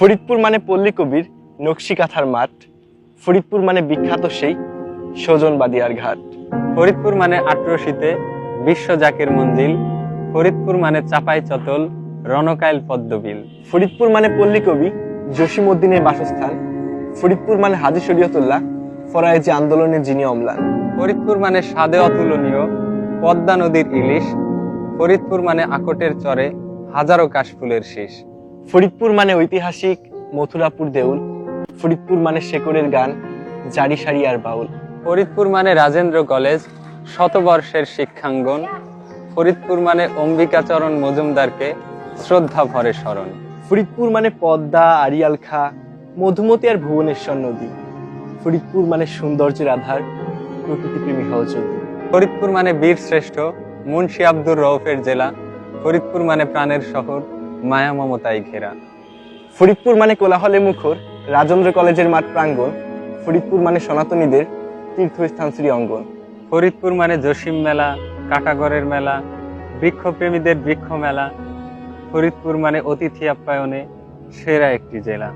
ফরিদপুর মানে পল্লী কবির নকশি কাঁথার মাঠ ফরিদপুর মানে বিখ্যাত সেই সজন বাদিয়ার ঘাট। ফরিদপুর মানে আট্রসিতে বিশ্ব জাকের মঞ্জিল ফরিদপুর মানে চাপাই চতল রণকাইল পদ্মবিল। ফরিদপুর মানে পল্লী কবি জসিম উদ্দিনের বাসস্থান ফরিদপুর মানে হাজি শরীয়তুল্লাহ ফরায়েজি আন্দোলনের যিনি অম্লান। ফরিদপুর মানে স্বাদে অতুলনীয় পদ্মা নদীর ইলিশ ফরিদপুর মানে আকটের চরে হাজারো কাশফুলের শীষ। ফরিদপুর মানে ঐতিহাসিক মথুরাপুর দেউল ফরিদপুর মানে শেকরের গান জারি সারি আর বাউল। ফরিদপুর মানে রাজেন্দ্র কলেজ শতবর্ষের শিক্ষাঙ্গন। ফরিদপুর মানে অম্বিকাচরণ মজুমদারকে শ্রদ্ধা ভরে স্মরণ। ফরিদপুর মানে পদ্মা আড়িয়াল খা মধুমতি আর ভুবনেশ্বর নদী। ফরিদপুর মানে সৌন্দর্যের আধার প্রকৃতিপ্রেমী হওয়া ফরিদপুর মানে বীর শ্রেষ্ঠ মুন্সি আব্দুর রউফের জেলা। ফরিদপুর মানে প্রাণের শহর। মায়া মমতায় ঘেরা। ফরিদপুর মানে কোলাহলে মুখর, রাজেন্দ্র কলেজের মাঠ প্রাঙ্গণ, ফরিদপুর মানে সনাতনীদের তীর্থস্থান শ্রী অঙ্গন ফরিদপুর মানে জসিম মেলা কাটাগরের মেলা, বৃক্ষপ্রেমীদের বৃক্ষ মেলা। ফরিদপুর মানে অতিথি আপ্যায়নে সেরা একটি জেলা।